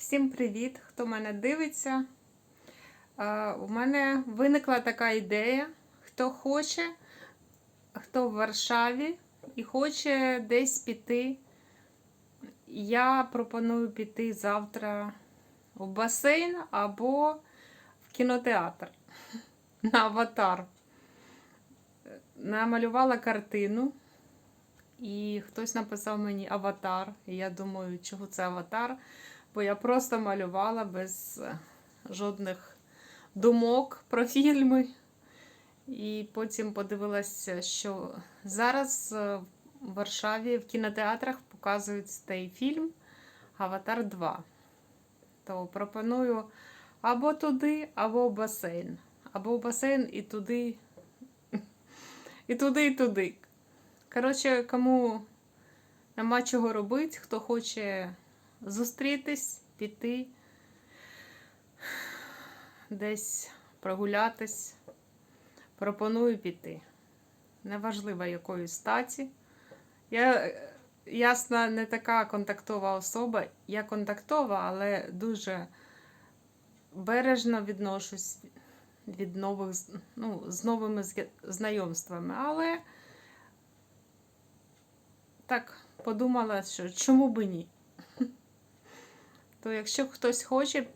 Всім привіт, хто мене дивиться. У мене виникла така ідея. Хто хоче, хто в Варшаві і хоче десь піти. Я пропоную піти завтра в басейн або в кінотеатр на аватар. Намалювала картину, і хтось написав мені аватар. І я думаю, чого це аватар? Бо я просто малювала без е, жодних думок про фільми. І потім подивилася, що зараз е, в Варшаві в кінотеатрах показують цей фільм Аватар 2. То пропоную або туди, або басейн. Або басейн і туди, і туди, і туди. Коротше, кому нема чого робити, хто хоче зустрітись, піти, десь прогулятись, пропоную піти. Неважливо, якої статі. Я, ясна, не така контактова особа. Я контактова, але дуже бережно відношусь від нових, ну, з новими знайомствами. Але так подумала, що чому би ні? То якщо хтось хоче,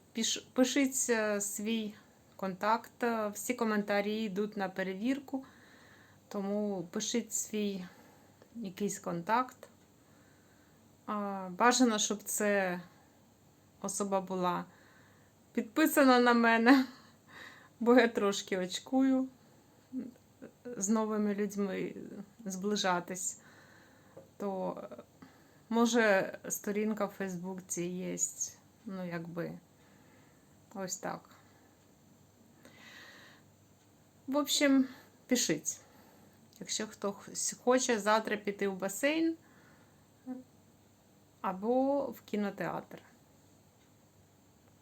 пишіть е, свій контакт. Е, Всі коментарі йдуть на перевірку. Тому пишіть свій якийсь контакт. Бажано, щоб це особа була підписана на мене, бо я трошки очкую з новими людьми зближатись. То е, може сторінка в Фейсбуці є. Ну, якби ось так. В общем, пишіть. Якщо хтось хоче завтра піти в басейн або в кінотеатр.